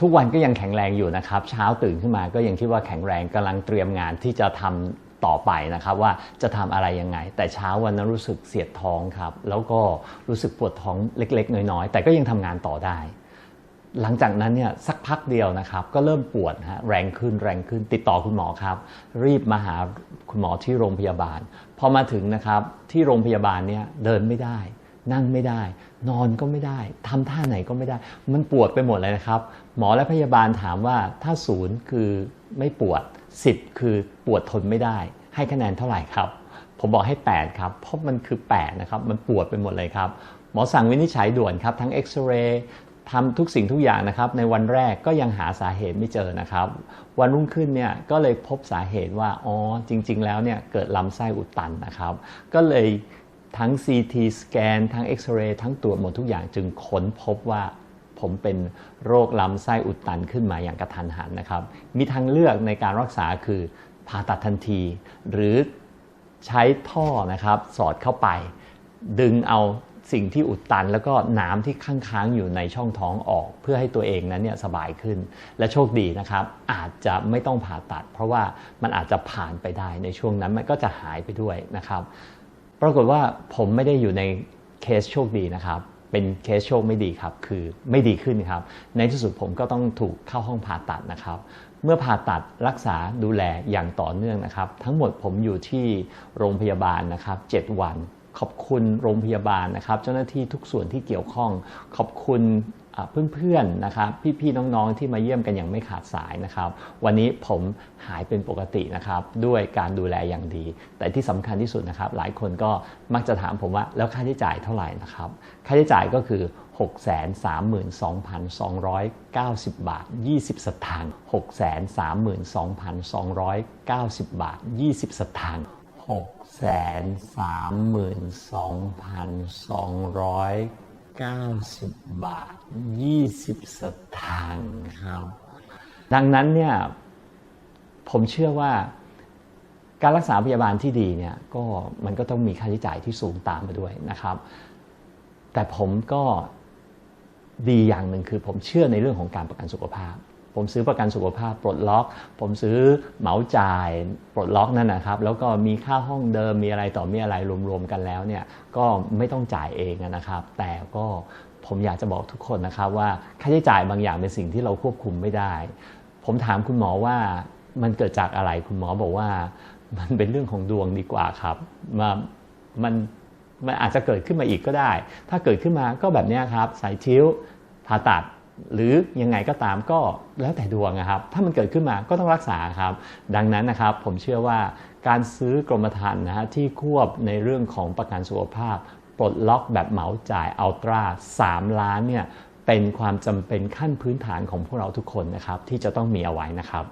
ทุกวันก็ยังแข็งแรงอยู่นะครับ เช้าตื่นขึ้นมาก็ยังคิดว่าแข็งแรงกำลังเตรียมงานที่จะทำต่อไปนะครับว่าจะทำอะไรยังไง แต่เช้าวันนั้นรู้สึกเสียดท้องครับ แล้วก็รู้สึกปวดท้องเล็ก ๆ น้อยๆแต่ก็ยังทำงานต่อได้ หลังจากนั้นเนี่ยสักพักเดียวนะครับ ก็เริ่มปวดฮะแรงขึ้นแรงขึ้นติดต่อคุณหมอครับ รีบมาหาคุณหมอที่โรงพยาบาล พอมาถึงนะครับที่โรงพยาบาลเนี่ยเดินไม่ได้ นั่งไม่ได้ นอนก็ไม่ได้ทำท่าไหนก็ไม่ได้ มันปวดไปหมดเลยนะครับ หมอและพยาบาลถามว่าถ้าศูนย์คือไม่ปวด10คือปวดทนไม่ได้ ให้คะแนนเท่าไหร่ครับ ผมบอกให้ 8 ครับ เพราะมันคือ 8 นะครับ มันปวดไปหมดเลยครับ หมอสั่งวินิจฉัยด่วนครับ ทั้งเอ็กซเรย์ทำทุกสิ่งทุกอย่างนะครับ ในวันแรกก็ยังหาสาเหตุไม่เจอนะครับ วันรุ่งขึ้นเนี่ยก็เลยพบสาเหตุว่า อ๋อ จริง ๆ แล้วเนี่ยเกิดลำไส้อุดตันนะครับ ก็เลย ทั้ง CT สแกนทั้งเอ็กซเรย์ทั้งตรวจหมดทุกอย่างจึงค้นพบว่าผมเป็นโรคลำไส้อุดตันขึ้นมาอย่างกระทันหันนะครับ มีทางเลือกในการรักษาคือผ่าตัดทันที หรือใช้ท่อนะครับสอดเข้าไป ดึงเอาสิ่งที่อุดตัน แล้วก็น้ำที่ค้างค้างอยู่ในช่องท้องออก เพื่อให้ตัวเองนั้นเนี่ยสบายขึ้น และโชคดีนะครับ อาจจะไม่ต้องผ่าตัด เพราะว่ามันอาจจะผ่านไปได้ในช่วงนั้นมันก็จะหายไปด้วยนะครับ ปรากฏว่าผมไม่ได้อยู่ในเคสโชคดีนะครับ เป็นเคสโชคไม่ดีครับ คือไม่ดีขึ้นครับ ในที่สุดผมก็ต้องถูกเข้าห้องผ่าตัดนะครับ เมื่อผ่าตัดรักษาดูแลอย่างต่อเนื่องนะครับ ทั้งหมดผมอยู่ที่โรงพยาบาลนะครับ 7 วัน ขอบคุณโรงพยาบาลนะครับ เจ้าหน้าที่ทุกส่วนที่เกี่ยวข้อง ขอบคุณ เพื่อนๆนะครับพี่ๆน้องๆที่มาเยี่ยมกันอย่างไม่ขาดสายนะครับ วันนี้ผมหายเป็นปกตินะครับ ด้วยการดูแลอย่างดี แต่ที่สำคัญที่สุดนะครับ หลายคนก็มักจะถามผมว่าแล้วค่าใช้จ่ายเท่าไหร่นะครับ ค่าใช้จ่ายก็คือ632,290 บาท 20 สตางค์632,290 บาท 20 สตางค์632,290 บาท 20 สตางค์ครับ ดังนั้นเนี่ยผมเชื่อว่าการรักษาพยาบาลที่ดีเนี่ยก็มันก็ต้องมีค่าใช้จ่ายที่สูงตามมาด้วยนะครับ แต่ผมก็ดีอย่างหนึ่งคือผมเชื่อในเรื่องของการประกันสุขภาพ ผมซื้อประกันสุขภาพปลดล็อก ผมซื้อเหมาจ่ายปลดล็อกนั่นนะครับ แล้วก็มีค่าห้องเดิมมีอะไรต่อมีอะไรรวมๆกันแล้วเนี่ยก็ไม่ต้องจ่ายเองนะครับ แต่ก็ผมอยากจะบอกทุกคนนะครับว่าค่าใช้จ่ายบางอย่างเป็นสิ่งที่เราควบคุมไม่ได้ ผมถามคุณหมอว่ามันเกิดจากอะไรคุณหมอบอกว่า มันเป็นเรื่องของดวงดีกว่าครับมามันมันอาจจะเกิดขึ้นมาอีกก็ได้ ถ้าเกิดขึ้นมาก็แบบนี้ครับใส่ชิ้วผ่าตัด หรือยังไงก็ตามก็แล้วแต่ดวงนะครับ ถ้ามันเกิดขึ้นมาก็ต้องรักษาครับ ดังนั้นนะครับผมเชื่อว่าการซื้อกรมธรรม์นะฮะที่ควบในเรื่องของประกันสุขภาพ ปลดล็อกแบบเหมาจ่ายอัลตร้า3ล้านเนี่ยเป็นความจำเป็นขั้นพื้นฐานของพวกเราทุกคนนะครับที่จะต้องมีเอาไว้นะครับ